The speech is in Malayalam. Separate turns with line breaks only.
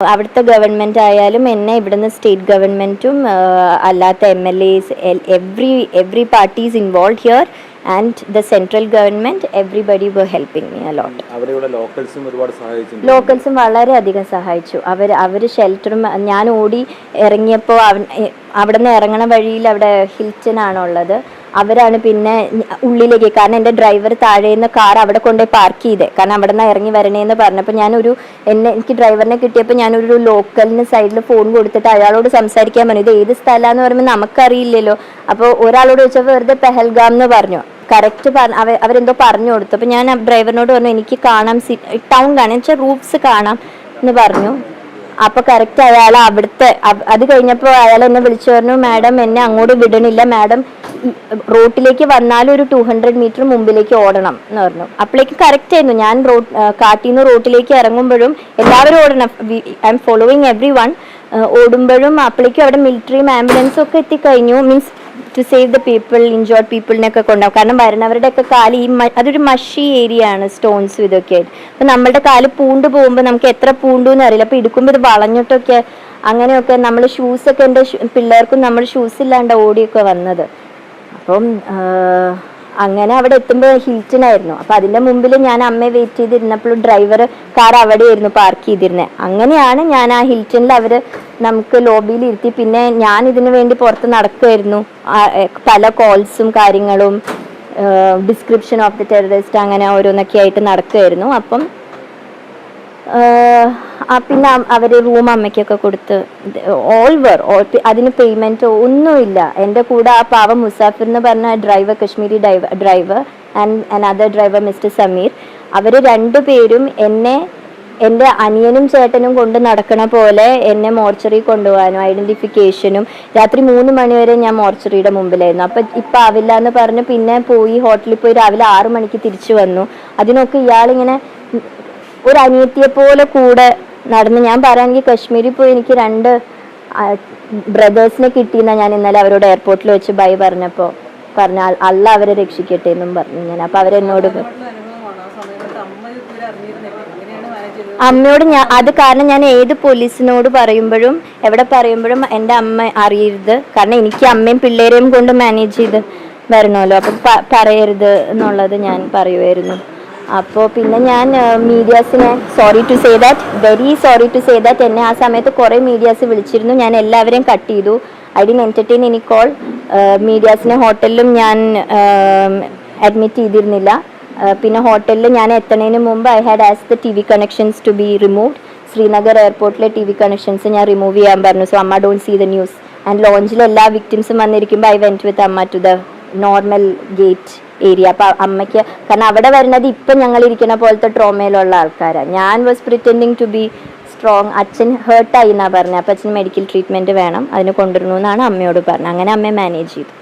അവിടുത്തെ ഗവൺമെന്റ് ആയാലും എന്നെ ഇവിടുന്ന് സ്റ്റേറ്റ് ഗവൺമെന്റും അല്ലാത്ത M L S every every parties involve here and the central government everybody were helping me a lot
ലോക്കൽസും
വളരെയധികം സഹായിച്ചു. അവർ അവർ ഷെൽട്ടറും ഞാൻ ഓടി ഇറങ്ങിയപ്പോൾ അവൻ അവിടെ നിന്ന് ഇറങ്ങണ വഴിയിൽ അവിടെ ഹിൽറ്റൺ ആണുള്ളത്. അവരാണ് പിന്നെ ഉള്ളിലേക്ക് കാരണം എന്റെ ഡ്രൈവർ താഴെ കാർ അവിടെ കൊണ്ടുപോയി പാർക്ക് ചെയ്തേ. കാരണം അവിടെ നിന്ന് ഇറങ്ങി വരണേന്ന് പറഞ്ഞപ്പോൾ ഞാനൊരു എന്നെ എനിക്ക് ഡ്രൈവറിനെ കിട്ടിയപ്പോൾ ഞാനൊരു ലോക്കലിന് സൈഡിൽ ഫോൺ കൊടുത്തിട്ട് അയാളോട് സംസാരിക്കാൻ പറഞ്ഞു. ഇത് ഏത് സ്ഥലമാണെന്ന് പറയുമ്പോൾ നമുക്കറിയില്ലല്ലോ. അപ്പോൾ ഒരാളോട് ചോദിച്ചപ്പോൾ വെറുതെ പെഹൽഗാം എന്ന് പറഞ്ഞു കറക്റ്റ് അവ അവരെന്തോ പറഞ്ഞു കൊടുത്തു. അപ്പോൾ ഞാൻ ഡ്രൈവറിനോട് പറഞ്ഞു എനിക്ക് കാണാം സി ടൗൺ കാണാം. എന്ന് വെച്ചാൽ റൂട്ട്സ് കാണാം എന്ന് പറഞ്ഞു. അപ്പോൾ കറക്റ്റ് അയാൾ അവിടുത്തെ അവ- അത് കഴിഞ്ഞപ്പോൾ അയാൾ എന്നെ വിളിച്ചു പറഞ്ഞു മാഡം എന്നെ അങ്ങോട്ട് വിടണില്ല. മാഡം റോട്ടിലേക്ക് വന്നാലും ഒരു ടു ഹൺഡ്രഡ് മീറ്റർ മുമ്പിലേക്ക് ഓടണം എന്ന് പറഞ്ഞു. അപ്പോഴേക്ക് കറക്റ്റ് ആയിരുന്നു. ഞാൻ റോഡ് കാട്ടിൽ നിന്ന് റോട്ടിലേക്ക് ഇറങ്ങുമ്പോഴും എല്ലാവരും ഓടണം. I'm following everyone ഓടുമ്പോഴും അപ്പോഴേക്കും അവിടെ മിലിറ്ററിയും ആംബുലൻസും ഒക്കെ എത്തിക്കഴിഞ്ഞു. Means to save the people injured പീപ്പിളിനൊക്കെ കൊണ്ടുപോകും. കാരണം വരുന്നവരുടെ ഒക്കെ കാൽ ഈ അതൊരു മഷി ഏരിയ ആണ് സ്റ്റോൺസും ഇതൊക്കെ ആയിട്ട്. അപ്പം നമ്മളുടെ കാൽ പൂണ്ട് പോകുമ്പോൾ നമുക്ക് എത്ര പൂണ്ടു എന്ന് അറിയില്ല. അപ്പം എടുക്കുമ്പോൾ ഇത് വളഞ്ഞിട്ടൊക്കെ അങ്ങനെയൊക്കെ നമ്മൾ ഷൂസൊക്കെ എന്റെ പിള്ളേർക്കും നമ്മൾ ഷൂസ് ഇല്ലാണ്ട് ഓടിയൊക്കെ വന്നത്. അപ്പം അങ്ങനെ അവിടെ എത്തുമ്പോൾ ഹിൽട്ടനായിരുന്നു. അപ്പം അതിന്റെ മുമ്പിൽ ഞാൻ അമ്മയെ വെയിറ്റ് ചെയ്തിരുന്നപ്പോൾ ഡ്രൈവർ കാർ അവിടെയായിരുന്നു പാർക്ക് ചെയ്തിരുന്നത് അങ്ങനെയാണ് ഞാൻ ആ ഹിൽറ്റനിൽ അവർ നമുക്ക് ലോബിയിൽ ഇരുത്തി. പിന്നെ ഞാൻ ഇതിനു വേണ്ടി പുറത്ത് നടക്കുമായിരുന്നു പല കോൾസും കാര്യങ്ങളും ഡിസ്ക്രിപ്ഷൻ ഓഫ് ദി ടെററിസ്റ്റ് അങ്ങനെ ഓരോന്നൊക്കെ ആയിട്ട് നടക്കുമായിരുന്നു അപ്പം പിന്നെ അവർ റൂം അമ്മയ്ക്കൊക്കെ കൊടുത്ത് ഓൾ വർ അതിന് പേയ്മെന്റ് ഒന്നുമില്ല. എന്റെ കൂടെ ആ പാവ മുസാഫിർ എന്ന് പറഞ്ഞ driver Kashmiri driver driver and another driver mister Sameer അവർ രണ്ടുപേരും എന്നെ എന്റെ അനിയനും ചേട്ടനും കൊണ്ട് നടക്കണ പോലെ എന്നെ മോർച്ചറി കൊണ്ടുപോകാനും ഐഡന്റിഫിക്കേഷനും രാത്രി മൂന്ന് മണിവരെ ഞാൻ മോർച്ചറിയുടെ മുമ്പിലായിരുന്നു. അപ്പം ഇപ്പം ആവില്ല എന്ന് പറഞ്ഞ് പിന്നെ പോയി ഹോട്ടലിൽ പോയി രാവിലെ ആറ് മണിക്ക് തിരിച്ചു വന്നു. അതിനൊക്കെ ഇയാളിങ്ങനെ ഒരു അനിയത്തിയെ പോലെ കൂടെ നടന്ന് ഞാൻ പറയുകയാണെങ്കിൽ കശ്മീരിൽ പോയി എനിക്ക് രണ്ട് ബ്രദേഴ്സിനെ കിട്ടിയെന്നാണ് ഞാൻ ഇന്നലെ അവരോട് എയർപോർട്ടിൽ വെച്ച് ബൈ പറഞ്ഞപ്പോൾ പറഞ്ഞ "അൽ- അല്ല അവരെ രക്ഷിക്കട്ടെ എന്നും പറഞ്ഞു ഞാൻ. അപ്പോൾ അവരെന്നോട് അമ്മയോട് ഞാൻ അത് കാരണം ഞാൻ ഏത് പോലീസിനോട് പറയുമ്പോഴും എവിടെ പറയുമ്പോഴും എന്റെ അമ്മ അറിയരുത്. കാരണം എനിക്ക് അമ്മയും പിള്ളേരെയും കൊണ്ട് മാനേജ് ചെയ്ത് വരണമല്ലോ അപ്പം പറയരുത് എന്നുള്ളത് ഞാൻ പറയുമായിരുന്നു അപ്പോൾ പിന്നെ ഞാൻ മീഡിയാസിനെ sorry to say that very sorry to say that എന്നെ ആ സമയത്ത് കുറേ മീഡിയാസ് വിളിച്ചിരുന്നു. ഞാൻ എല്ലാവരെയും കട്ട് ചെയ്തു. ഐ ഡിൻ എന്റർടൈൻ കോൾ മീഡിയാസിനെ ഹോട്ടലിലും ഞാൻ അഡ്മിറ്റ് ചെയ്തിരുന്നില്ല. പിന്നെ ഹോട്ടലിൽ ഞാൻ എത്തണതിന് മുമ്പ് I had as the T V connections to be removed Srinagar എയർപോർട്ടിലെ T V connections ഞാൻ റിമൂവ് ചെയ്യാൻ പറഞ്ഞു. സോ അമ്മ don't see the news and ലോഞ്ചിൽ എല്ലാ വിക്ടിംസും വന്നിരിക്കുമ്പോൾ ഐ വെന്റ് വിത്ത് അമ്മ to the normal gate area. അപ്പോൾ അമ്മയ്ക്ക് കാരണം അവിടെ വരുന്നത് ഇപ്പം ഞങ്ങൾ ഇരിക്കുന്ന പോലത്തെ ട്രോമയിലുള്ള ആൾക്കാരാണ് ഞാൻ was pretending to be strong അച്ഛൻ ഹേർട്ടായി എന്നാണ് പറഞ്ഞത് അപ്പൊ അച്ഛൻ മെഡിക്കൽ ട്രീറ്റ്മെന്റ് വേണം. അതിന് കൊണ്ടുവരണമെന്നാണ് അമ്മയോട് പറഞ്ഞത് അങ്ങനെ അമ്മയെ മാനേജ് ചെയ്തു.